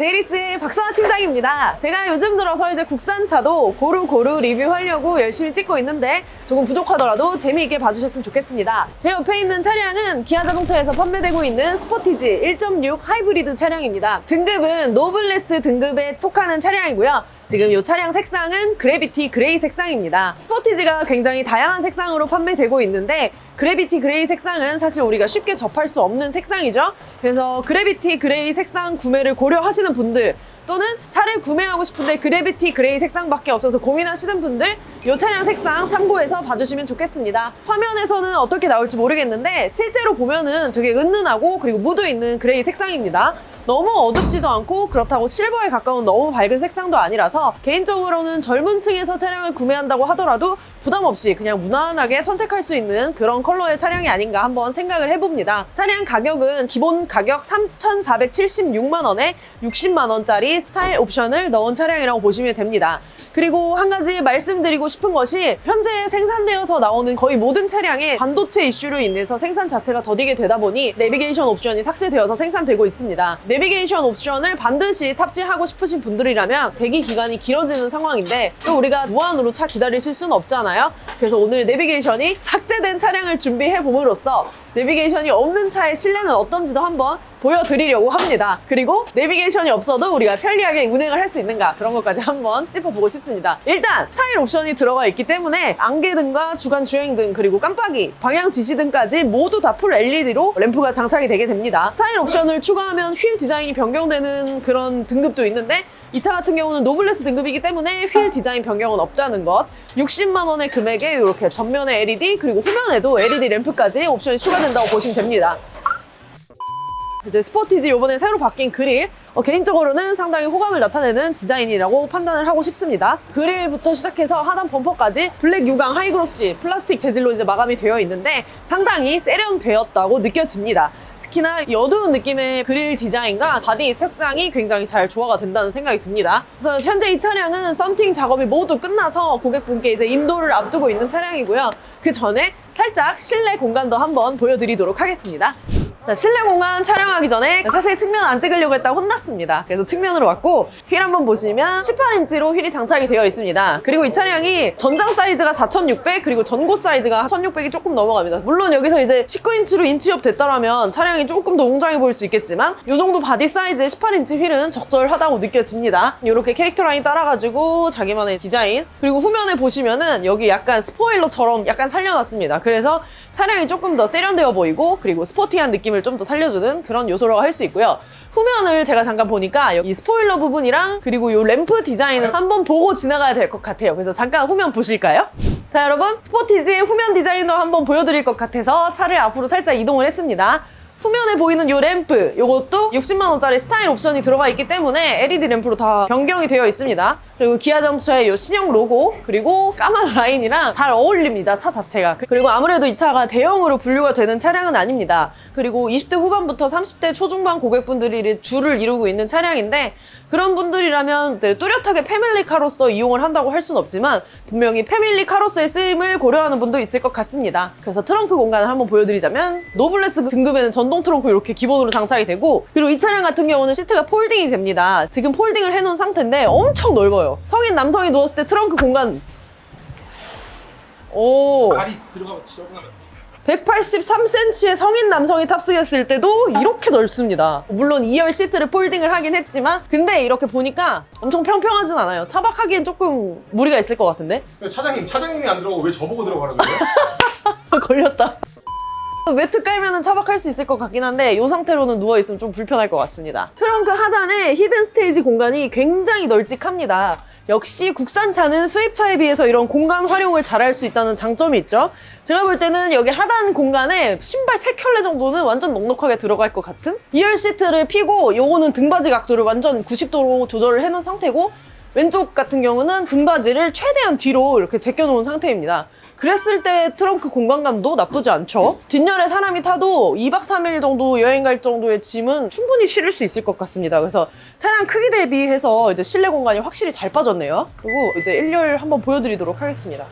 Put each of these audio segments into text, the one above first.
제이리스의 박선아 팀장입니다. 제가 요즘 들어서 이제 국산차도 고루고루 리뷰하려고 열심히 찍고 있는데 조금 부족하더라도 재미있게 봐주셨으면 좋겠습니다. 제 옆에 있는 차량은 기아 자동차에서 판매되고 있는 스포티지 1.6 하이브리드 차량입니다. 등급은 노블레스 등급에 속하는 차량이고요. 지금 이 차량 색상은 그래비티 그레이 색상입니다. 스포티지가 굉장히 다양한 색상으로 판매되고 있는데 그래비티 그레이 색상은 사실 우리가 쉽게 접할 수 없는 색상이죠. 그래서 그래비티 그레이 색상 구매를 고려하시는 분들 또는 차를 구매하고 싶은데 그래비티 그레이 색상밖에 없어서 고민하시는 분들 이 차량 색상 참고해서 봐주시면 좋겠습니다. 화면에서는 어떻게 나올지 모르겠는데 실제로 보면은 되게 은은하고 그리고 무드 있는 그레이 색상입니다. 너무 어둡지도 않고 그렇다고 실버에 가까운 너무 밝은 색상도 아니라서 개인적으로는 젊은 층에서 차량을 구매한다고 하더라도 부담 없이 그냥 무난하게 선택할 수 있는 그런 컬러의 차량이 아닌가 한번 생각을 해봅니다. 차량 가격은 기본 가격 3,476만 원에 60만 원짜리 스타일 옵션을 넣은 차량이라고 보시면 됩니다. 그리고 한 가지 말씀드리고 싶은 것이 현재 생산되어서 나오는 거의 모든 차량에 반도체 이슈로 인해서 생산 자체가 더디게 되다 보니 내비게이션 옵션이 삭제되어서 생산되고 있습니다. 내비게이션 옵션을 반드시 탑재하고 싶으신 분들이라면 대기 기간이 길어지는 상황인데 또 우리가 무한으로 차 기다리실 수는 없잖아요. 그래서 오늘 내비게이션이 삭제된 차량을 준비해 봄으로써 내비게이션이 없는 차의 실내는 어떤지도 한번 보여드리려고 합니다. 그리고 내비게이션이 없어도 우리가 편리하게 운행을 할 수 있는가 그런 것까지 한번 짚어보고 싶습니다. 일단 스타일 옵션이 들어가 있기 때문에 안개등과 주간 주행등 그리고 깜빡이, 방향 지시등까지 모두 다 풀 LED로 램프가 장착이 되게 됩니다. 스타일 옵션을 추가하면 휠 디자인이 변경되는 그런 등급도 있는데 이 차 같은 경우는 노블레스 등급이기 때문에 휠 디자인 변경은 없다는 것. 60만 원의 금액에 이렇게 전면에 LED 그리고 후면에도 LED 램프까지 옵션이 추가된다고 보시면 됩니다. 이제 스포티지 요번에 새로 바뀐 그릴 어, 개인적으로는 상당히 호감을 나타내는 디자인이라고 판단을 하고 싶습니다 그릴부터 시작해서 하단 범퍼까지 블랙 유광 하이그로시 플라스틱 재질로 이제 마감이 되어 있는데 상당히 세련되었다고 느껴집니다 특히나 이 어두운 느낌의 그릴 디자인과 바디 색상이 굉장히 잘 조화가 된다는 생각이 듭니다. 그래서 현재 이 차량은 썬팅 작업이 모두 끝나서 고객분께 이제 인도를 앞두고 있는 차량이고요. 그 전에 살짝 실내 공간도 한번 보여드리도록 하겠습니다. 자, 실내 공간 촬영하기 전에 사실 측면 안 찍으려고 했다가 혼났습니다. 그래서 측면으로 왔고 휠 한번 보시면 18인치로 휠이 장착이 되어 있습니다. 그리고 이 차량이 전장 사이즈가 4600 그리고 전고 사이즈가 1600이 조금 넘어갑니다. 물론 여기서 이제 19인치로 인치업 됐다라면 차량이 조금 더 웅장해 보일 수 있겠지만 이 정도 바디 사이즈의 18인치 휠은 적절하다고 느껴집니다. 이렇게 캐릭터 라인 따라가지고 자기만의 디자인 그리고 후면에 보시면은 여기 약간 스포일러처럼 약간 살려놨습니다. 그래서 차량이 조금 더 세련되어 보이고 그리고 스포티한 느낌을 좀 더 살려주는 그런 요소라고 할 수 있고요. 후면을 제가 잠깐 보니까 여기 스포일러 부분이랑 그리고 이 램프 디자인을 한번 보고 지나가야 될 것 같아요. 그래서 잠깐 후면 보실까요? 자 여러분 스포티지의 후면 디자인도 한번 보여드릴 것 같아서 차를 앞으로 살짝 이동을 했습니다. 후면에 보이는 이 램프 이것도 60만원짜리 스타일 옵션이 들어가 있기 때문에 LED 램프로 다 변경이 되어 있습니다 그리고 기아 자동차의 이 신형 로고 그리고 까만 라인이랑 잘 어울립니다 차 자체가 그리고 아무래도 이 차가 대형으로 분류가 되는 차량은 아닙니다 그리고 20대 후반부터 30대 초중반 고객분들이 줄을 이루고 있는 차량인데 그런 분들이라면 이제 뚜렷하게 패밀리카로서 이용을 한다고 할 수는 없지만 분명히 패밀리카로서의 쓰임을 고려하는 분도 있을 것 같습니다. 그래서 트렁크 공간을 한번 보여드리자면 노블레스 등급에는 전동 트렁크 이렇게 기본으로 장착이 되고 그리고 이 차량 같은 경우는 시트가 폴딩이 됩니다. 지금 폴딩을 해놓은 상태인데 엄청 넓어요. 성인 남성이 누웠을 때 트렁크 공간 오 발이 들어가면 지저분하면 183cm의 성인 남성이 탑승했을 때도 이렇게 넓습니다. 물론 2열 시트를 폴딩을 하긴 했지만 근데 이렇게 보니까 엄청 평평하진 않아요. 차박하기엔 조금 무리가 있을 것 같은데? 차장님 차장님이 안 들어가고 왜 저보고 들어가라고 그래요? 걸렸다. 매트 깔면은 차박할 수 있을 것 같긴 한데 이 상태로는 누워있으면 좀 불편할 것 같습니다. 트렁크 하단에 히든 스테이지 공간이 굉장히 널찍합니다. 역시 국산차는 수입차에 비해서 이런 공간 활용을 잘할 수 있다는 장점이 있죠. 제가 볼 때는 여기 하단 공간에 신발 3켤레 정도는 완전 넉넉하게 들어갈 것 같은? 2열 시트를 피고 요거는 등받이 각도를 완전 90도로 조절을 해놓은 상태고 왼쪽 같은 경우는 등받이를 최대한 뒤로 이렇게 제껴 놓은 상태입니다. 그랬을 때 트렁크 공간감도 나쁘지 않죠. 뒷열에 사람이 타도 2박 3일 정도 여행 갈 정도의 짐은 충분히 실을 수 있을 것 같습니다. 그래서 차량 크기 대비해서 이제 실내 공간이 확실히 잘 빠졌네요. 그리고 이제 1열 한번 보여드리도록 하겠습니다.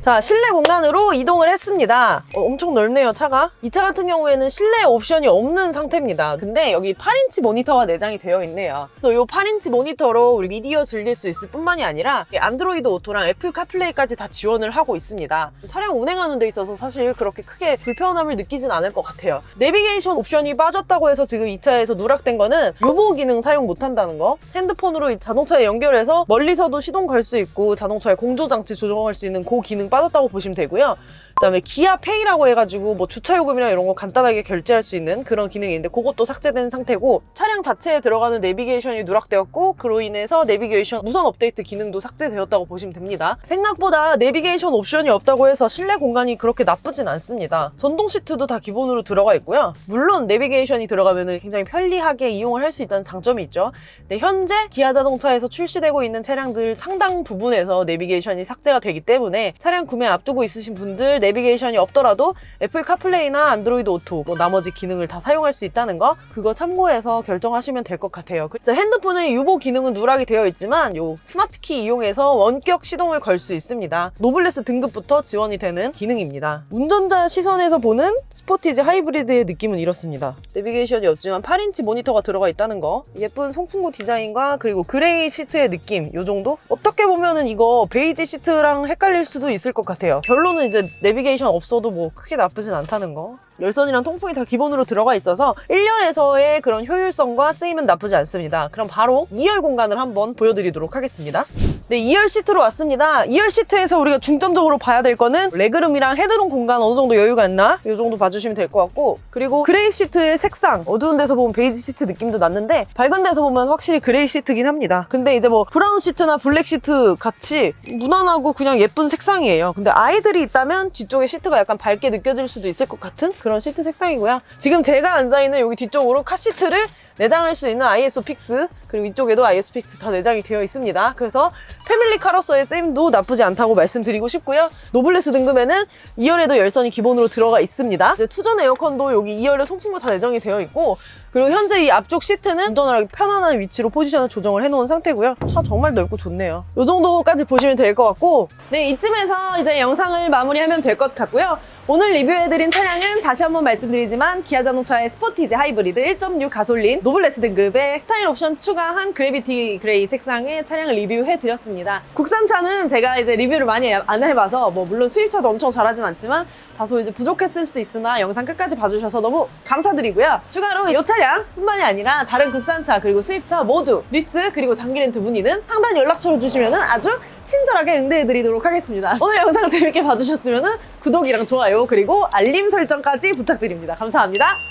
자, 실내 공간으로 이동을 했습니다. 어, 엄청 넓네요, 차가. 이 차 같은 경우에는 실내 옵션이 없는 상태입니다. 근데 여기 8인치 모니터가 내장이 되어 있네요. 그래서 이 8인치 모니터로 우리 미디어 즐길 수 있을 뿐만이 아니라 이 안드로이드 오토랑 애플 카플레이까지 다 지원을 하고 있습니다. 차량 운행하는 데 있어서 사실 그렇게 크게 불편함을 느끼진 않을 것 같아요. 내비게이션 옵션이 빠졌다고 해서 지금 이 차에서 누락된 거는 유보 기능 사용 못 한다는 거. 핸드폰으로 이 자동차에 연결해서 멀리서도 시동 걸 수 있고 자동차의 공조 장치 조정할 수 있는 그 기능 빠졌다고 보시면 되고요. 그다음에 기아 페이라고 해가지고 뭐 주차 요금이나 이런 거 간단하게 결제할 수 있는 그런 기능이 있는데 그것도 삭제된 상태고 차량 자체에 들어가는 내비게이션이 누락되었고 그로 인해서 내비게이션 무선 업데이트 기능도 삭제되었다고 보시면 됩니다. 생각보다 내비게이션 옵션이 없다고 해서 실내 공간이 그렇게 나쁘진 않습니다. 전동 시트도 다 기본으로 들어가 있고요. 물론 내비게이션이 들어가면 굉장히 편리하게 이용을 할 수 있다는 장점이 있죠. 네, 현재 기아 자동차에서 출시되고 있는 차량들 상당 부분에서 내비게이션이 삭제가 되기 때문에 차량 구매 앞두고 있으신 분들 내비게이션이 없더라도 애플 카플레이나 안드로이드 오토 뭐 나머지 기능을 다 사용할 수 있다는 거 그거 참고해서 결정하시면 될 것 같아요. 그래서 핸드폰의 유보 기능은 누락이 되어 있지만 요 스마트키 이용해서 원격 시동을 걸 수 있습니다. 노블레스 등급부터 지원이 되는 기능입니다. 운전자 시선에서 보는 스포티지 하이브리드의 느낌은 이렇습니다. 내비게이션이 없지만 8인치 모니터가 들어가 있다는 거 예쁜 송풍구 디자인과 그리고 그레이 시트의 느낌 요 정도? 어떻게 보면은 이거 베이지 시트랑 헷갈릴 수도 있을 것 같아요. 결론은 이제 내비게이션 없어도 뭐 크게 나쁘진 않다는 거. 열선이랑 통풍이 다 기본으로 들어가 있어서 1열에서의 그런 효율성과 쓰임은 나쁘지 않습니다. 그럼 바로 2열 공간을 한번 보여드리도록 하겠습니다. 네, 2열 시트로 왔습니다. 2열 시트에서 우리가 중점적으로 봐야 될 거는 레그룸이랑 헤드룸 공간 어느 정도 여유가 있나? 이 정도 봐주시면 될 것 같고 그리고 그레이 시트의 색상 어두운 데서 보면 베이지 시트 느낌도 났는데 밝은 데서 보면 확실히 그레이 시트긴 합니다. 근데 이제 뭐 브라운 시트나 블랙 시트 같이 무난하고 그냥 예쁜 색상이에요. 근데 아이들이 있다면 뒤쪽에 시트가 약간 밝게 느껴질 수도 있을 것 같은 그런 시트 색상이고요. 지금 제가 앉아있는 여기 뒤쪽으로 카시트를 내장할 수 있는 ISO 픽스 그리고 이쪽에도 ISO 픽스 다 내장이 되어 있습니다. 그래서 패밀리 카로서의 셈도 나쁘지 않다고 말씀드리고 싶고요. 노블레스 등급에는 2열에도 열선이 기본으로 들어가 있습니다. 투전 에어컨도 여기 2열에 송풍구 다 내장이 되어 있고 그리고 현재 이 앞쪽 시트는 운전하기 편안한 위치로 포지션을 조정을 해놓은 상태고요. 차 정말 넓고 좋네요. 이 정도까지 보시면 될 것 같고 네 이쯤에서 이제 영상을 마무리하면 될 것 같고요. 오늘 리뷰해드린 차량은 다시 한번 말씀드리지만 기아 자동차의 스포티지 하이브리드 1.6 가솔린 노블레스 등급의 스타일 옵션 추가한 그래비티 그레이 색상의 차량을 리뷰해드렸습니다. 국산차는 제가 이제 리뷰를 많이 안 해봐서 뭐 물론 수입차도 엄청 잘하진 않지만 다소 이제 부족했을 수 있으나 영상 끝까지 봐주셔서 너무 감사드리고요. 추가로 이 차량 뿐만이 아니라 다른 국산차 그리고 수입차 모두 리스 그리고 장기 렌트 문의는 상단 연락처로 주시면 아주 친절하게 응대해드리도록 하겠습니다. 오늘 영상 재밌게 봐주셨으면 구독이랑 좋아요 그리고 알림 설정까지 부탁드립니다. 감사합니다.